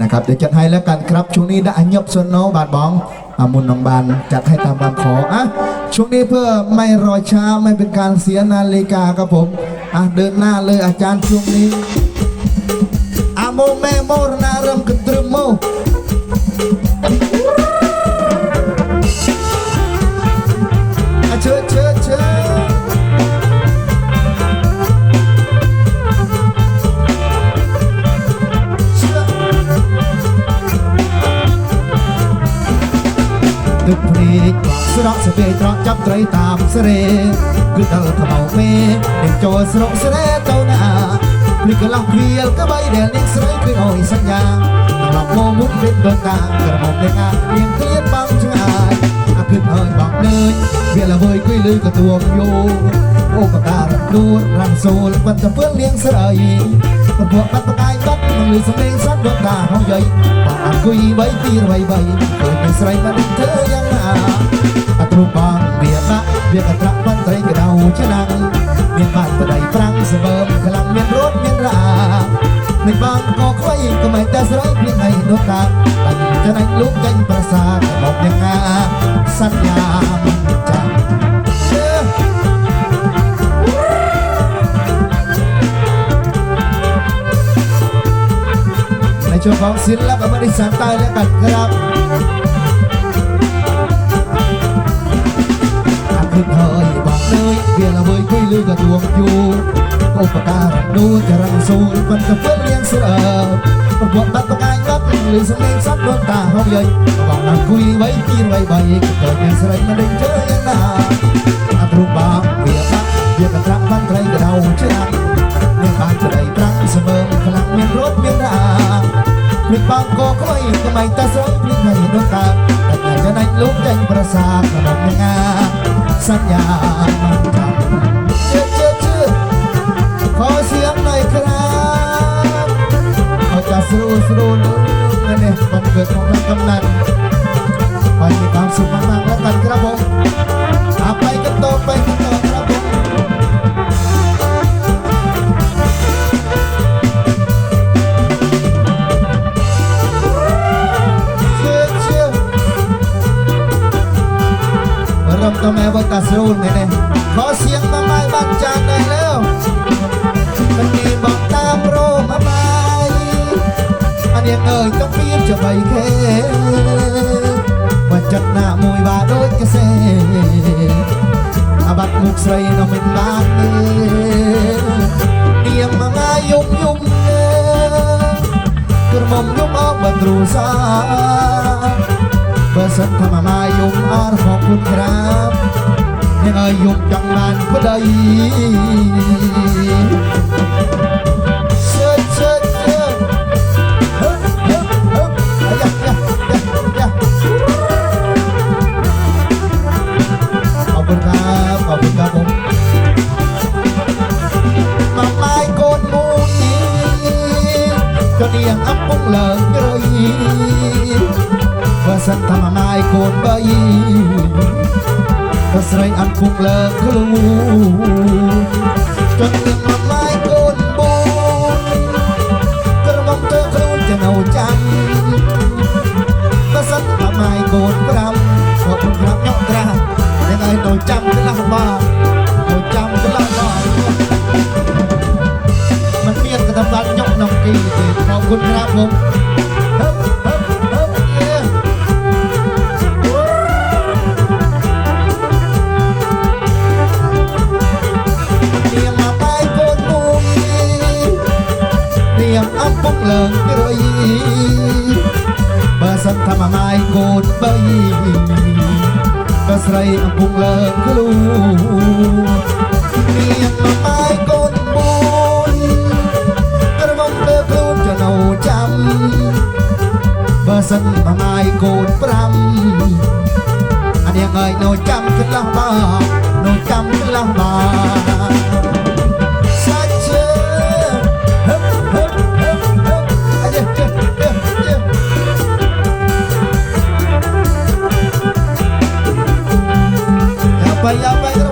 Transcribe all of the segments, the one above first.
นะครับเดี๋ยวจัดให้แล้วกันครับช่วงนี้ได้ยบสนโนบาดบ้องอามุนน้องบานจัดให้ตามคำขออะช่วงนี้เพื่อไม่รอช้าไม่เป็นการเสียนาฬิกาครับผมอะเดินหน้าเลยอาจารย์ช่วงนี้อาโมแม่โมรนารมกระตรึมโม ស្រក់ស្វេត្រកចាប់ត្រីតាមស្រេគឺដល់ខ្មៅមេនឹងចូលស្រកស្រែទៅណាព្រឹកកន្លងព្រាលក្បៃដែលនាងស្រីឃើញអយសញ្ញាឡប់មកមុនវិញបកាក្រមុំនឹងអានាងគ្លៀនបងឆ្ងាយអាគិតហើយបងនើយវាល្វើយគួយលឺកទួមយោអូបការនួនរាំសូលប៉ុន្តែពើនាងស្រី ប្រពកបាត់បកាយបាត់មិនលឺសំឡេងសត្វដកដាហងយាយបងអង្គុយបីពីរបីបីឃើញនាងស្រីមិនធ្វើយ៉ាងណាអត្រុបងវាបាក់វាកត្រាក់បាត់ត្រីកដៅឆ្នាំងមានបាត់ប្តីប្រាំងសបើមខ្លាំងមានរត់មានរានឹងបងក៏ខ្វៃក៏មិនតែស្រីភ្លៀងឲ្យនោះតាតែចំណេញលោកចាញ់ប្រសាទមកយ៉ាងណាសន្យាមិនចាំ ជឿ ในช่วงของศิลปะบริษัทใต้และกันครับอาคือเธอบอกเลยเวียละเวยคุยลือกระทวงอยู่อุปการะดูจะรังสูนมันกับเพื่อนเลี้ยงเสือประกวดตัดประกายรับหรือสมัยซับดวงตาห้องเย้ยบอกนั่งคุยไว้ปีนไว้ใบเกิดยังสไรมาได้เจอยังนาอาตรุบางเวียบะเวียกระทรักพันใครกระเดาเชื่อ ភ្លេចបងកកុយថ្មីតសងភ្លេចហើយនោះតាតែតែណាច់លោកចាញ់ប្រសាក្នុងងាសញ្ញាមិនចាំជឿជឿជឿខอเสียงหน่อยครับเอาจะสู้สู้นู้นนี่บันเกิดของท่านกำนัน នាងអើយចង់មានចបីគេមិនចិត្តណាមួយបាទដូចកសេអាបាត់មុខស្រីនៅមិនបានទេនាងមកណាយំយំក្រមុំយំអបទ្រូសាបើសិនថាម៉ាម៉ាយំអរផងគុណក្រាបនាងអើយយំចង់បានប្តី ស្រីអំពុងឡើងខ្លួន ឡើងក្រៃបើសិនថាម៉ាយកូនបីក៏ស្រីអំពុងឡើងខ្លួនមានម៉ាយកូនបួនរំំលើខ្លួនចំណោចាំបើសិនម៉ាយកូន5អានេះហើយនៅចាំកន្លះបាននៅចាំកន្លះបាន Baila, baila.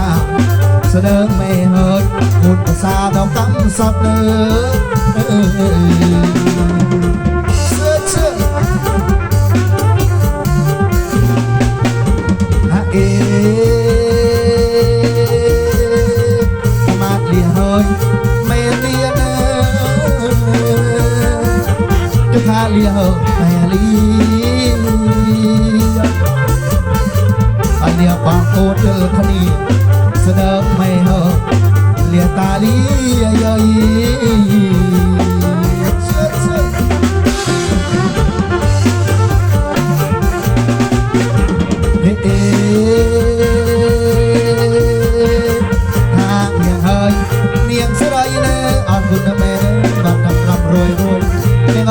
ស្នឹងមេហត់មុនភាសាដល់កម្មសពលើលីហោតែលីអញ្ញាបងអូនយល់គ្នា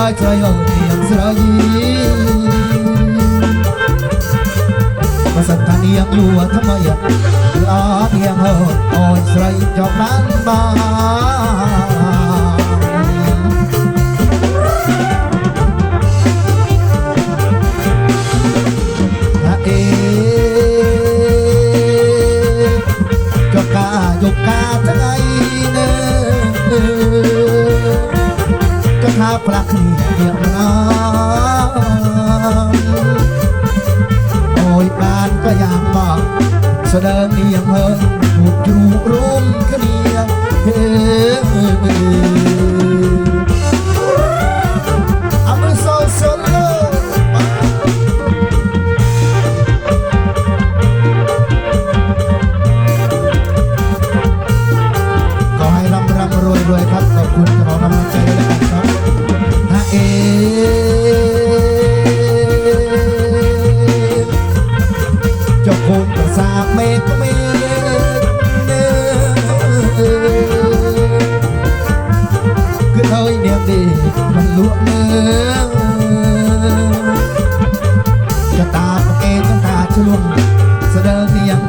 가져요 태양스러이 마산탄이 양유와 타마야 그아비양허 어이 스라이 정만마 ផ្លាស់គ្នាម្ដងអូយបានក៏យ៉ាងមកស្ដើងនាងមើលពួកជ្រូករួមគ្នាហេ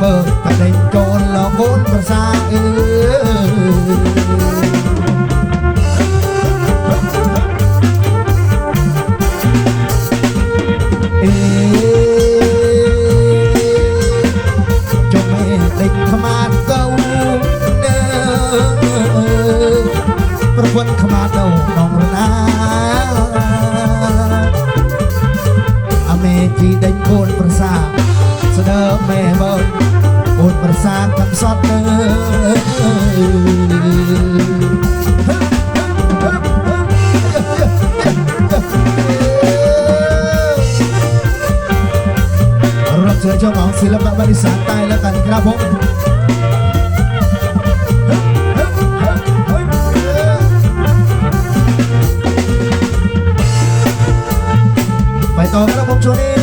មើលតែដេញកូនល្មូនប្រសាអឺវត្តខ្មាដូនងរណាអាមេជីដេញកូនប្រសាស្ដើមេបង สร้างคำสอนเออรับเชิญเจ้าของศิลปะบริษัทใต้แล้กันครับผมไปต่อกันแล้วผมช่วงนี้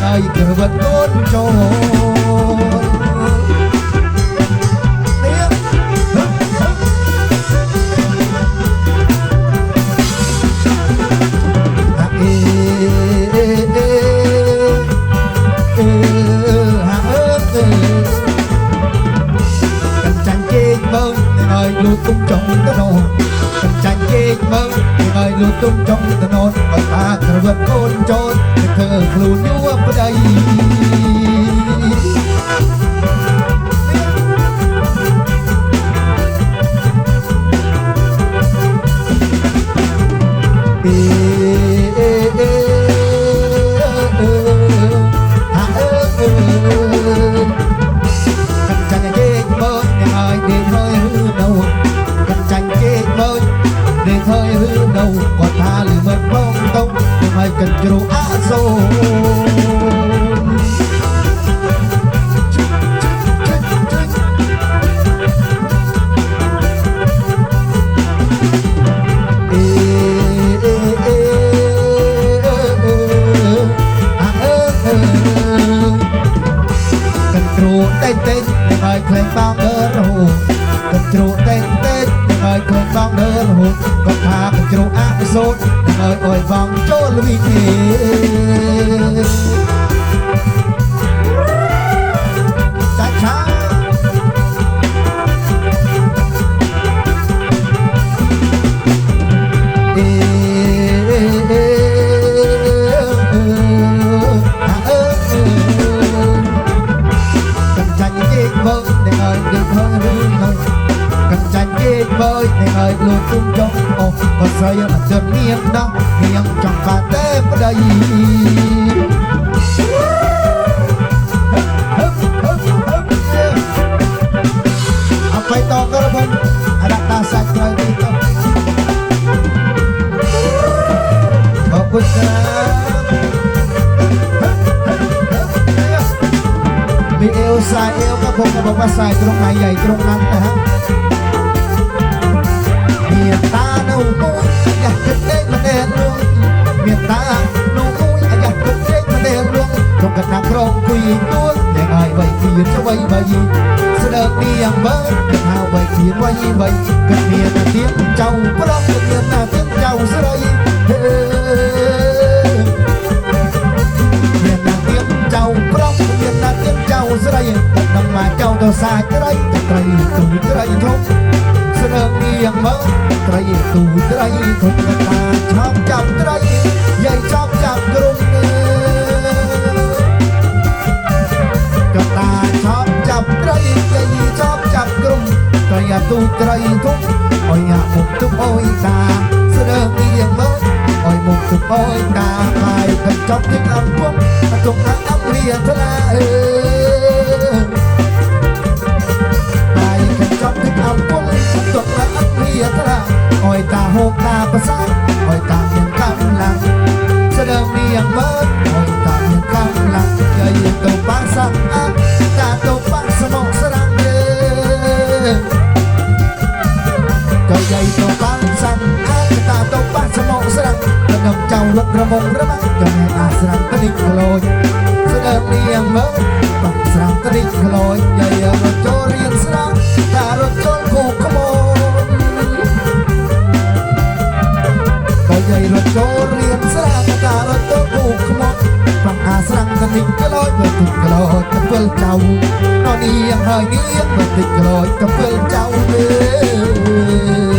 nay cửa vẫn tốt trôi lụt tung trong ta nôn Cần tranh kết mơ Thì mời lụt tung trong ta nôn Và ta thở vật con trốn Thì thở lụt ប្តីើយឬនៅគាត់ថាលឺមើលបងតុងខ្ញុំឲ្យកិនជ្រូក សូត្រឲ្យអោយវងចូលវិធី សាអេវក៏បងក៏បាសាយត្រង់ហើយយាយត្រង់ណាស់ទៅហ่าមានតានៅបងយ៉ាគិតទេមិនទេរួងមានតានៅមួយអាយ៉ាគិតទេមិនទេរួងក្នុងកណ្ដាលក្រងគួយទួនអ្នកហើយបីគៀនទៅបីបីស្ដើកនាងបើគិតហៅបីគៀនបីបីគិតមានតែទៀងចៅប្រកគិតមានតែទៀងចៅស្រីហេ ទៀមចៅស្រីនឹងមកចៅទៅសាច់ត្រីត្រីទូត្រីធំស្រើងនាងមើលត្រីទូត្រីធំតាឆោបចាប់ត្រីយាយចប់ចាប់ក្រុមកតាឆោបចាប់ត្រីយាយចប់ចាប់ក្រុមត្រីទូត្រីធំអុយអាមុខទុកអុយតាស្រើងនាងមើលអយមកទុកអយតាហើយកញ្ចប់ទឹកអំពុកទុកអាអំរៀថ្លាអើ ติดกระลอยเมื่อติดกระลอยกะบเพื่นเจ้านอนเอียงหายเอียงเมื่อติดกระลอยกะบเพื่นเจ้าเด้อ